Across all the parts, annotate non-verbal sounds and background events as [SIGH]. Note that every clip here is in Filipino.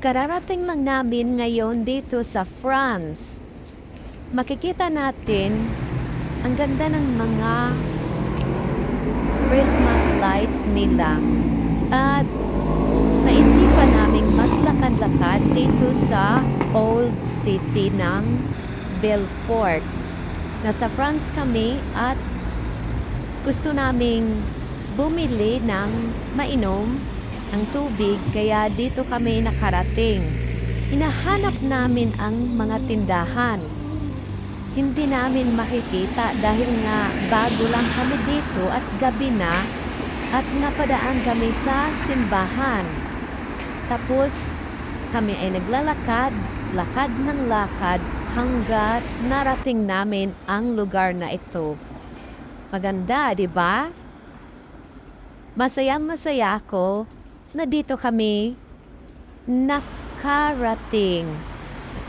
Kararating lang namin ngayon dito sa France. Makikita natin ang ganda ng mga Christmas lights nila. At naisipan naming maglakad-lakad dito sa Old City ng Belfort. Nasa France kami at gusto naming bumili ng mainom ng tubig kaya dito kami nakarating. Hinahanap namin ang mga tindahan. Hindi namin makikita dahil nga bago lang kami dito at gabi na at napadaan kami sa simbahan. Tapos kami ay naglalakad, lakad ng lakad hanggat narating namin ang lugar na ito. Maganda, di ba? Masayang masaya ako na dito kami nakarating.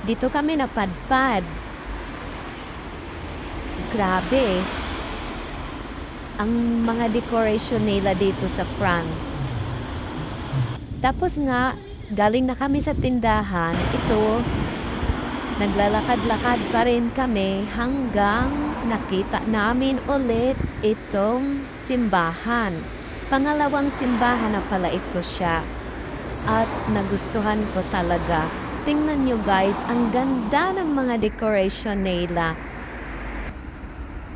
Dito kami napadpad. Grabe. Ang mga decoration nila dito sa France. Tapos nga, galing na kami sa tindahan. Ito, naglalakad-lakad pa rin kami hanggang nakita namin ulit itong simbahan. Pangalawang simbahan na pala ito siya. At nagustuhan ko talaga. Tingnan nyo guys, ang ganda ng mga decoration nila.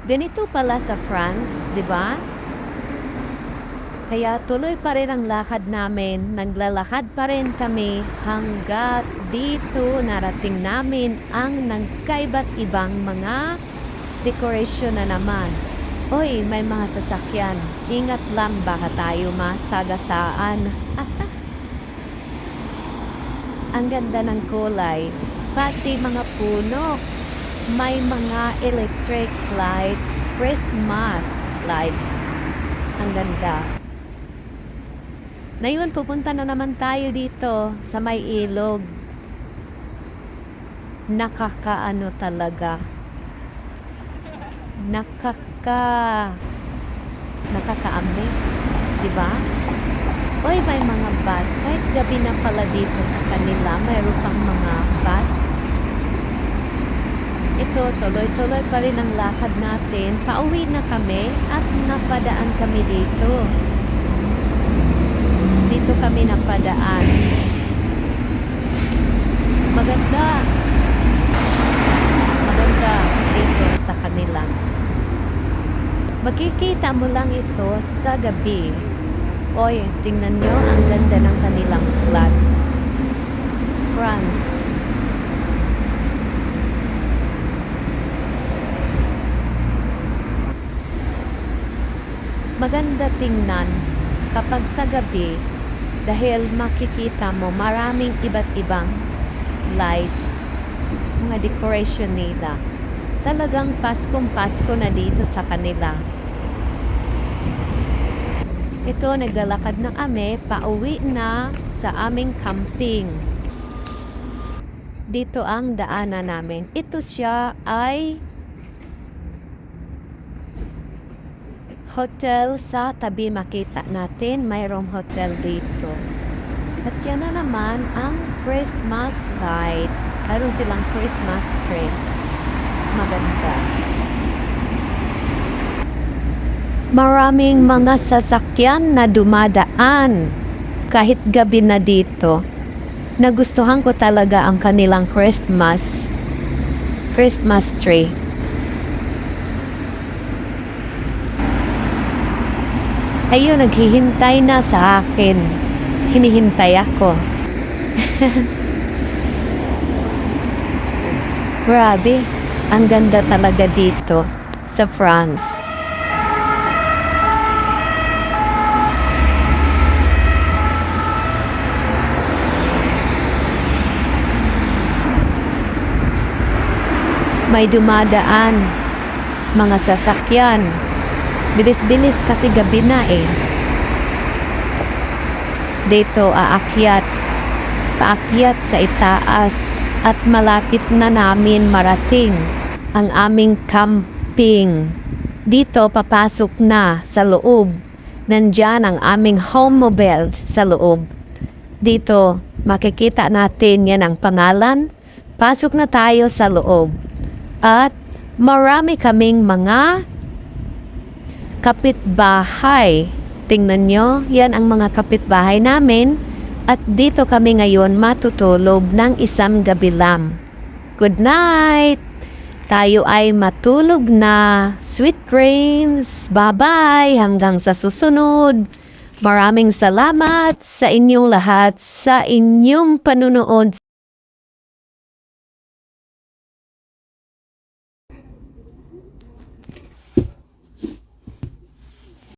Ganito pala sa France, di ba? Kaya tuloy pa rin ang lakad namin, naglalakad pa rin kami hanggat dito narating namin ang nagkaiba't ibang mga decoration na naman. Oy, may mga sasakyan. Ingat lang baka tayo masagasaan. [LAUGHS] ang ganda ng kulay. Pati mga puno. May mga electric lights, Christmas lights. Ang ganda. Ngayon, pupunta na naman tayo dito sa may ilog. Nakakaano talaga. [LAUGHS] Nakaka... Nakaka-amaze. Di ba? Oy, may mga bus. Kahit gabi na pala dito sa kanila, mayroon pang mga bus. Ito, tuloy-tuloy pa rin ang lakad natin. Pauwi na kami at napadaan kami dito. Dito kami napadaan. Maganda. Maganda dito sa kanila. Makikita mo lang ito sa gabi. Oy, tingnan nyo ang ganda ng kanilang flag. France. Maganda tingnan kapag sa gabi dahil makikita mo maraming iba't ibang lights, mga decoration nila. Talagang Paskong Pasko na dito sa kanila. Ito, naglalakad na kami, pauwi na sa aming camping. Dito ang daanan namin. Ito siya ay hotel sa tabi makita natin. Mayroong hotel dito. At yan na naman ang Christmas light. Mayroon silang Christmas tree. Maganda. Maraming mga sasakyan na dumadaan kahit gabi na dito. Nagustuhan ko talaga ang kanilang Christmas Christmas tree. Ayun, naghihintay na sa akin. Hinihintay ako. [LAUGHS] Grabe, ang ganda talaga dito sa France. May dumadaan, mga sasakyan. Bilis-bilis kasi gabi na eh. Dito aakyat, paakyat sa itaas at malapit na namin marating ang aming camping. Dito papasok na sa loob. Nandyan ang aming home mobile sa loob. Dito Makikita natin yan ang pangalan. Pasok na tayo sa loob. At marami kaming mga kapitbahay. Tingnan nyo, yan ang mga kapitbahay namin. At dito kami ngayon matutulog ng isang gabi lang. Good night! Tayo ay matulog na. Sweet dreams! Bye-bye! Hanggang sa susunod! Maraming salamat sa inyong lahat sa inyong panunood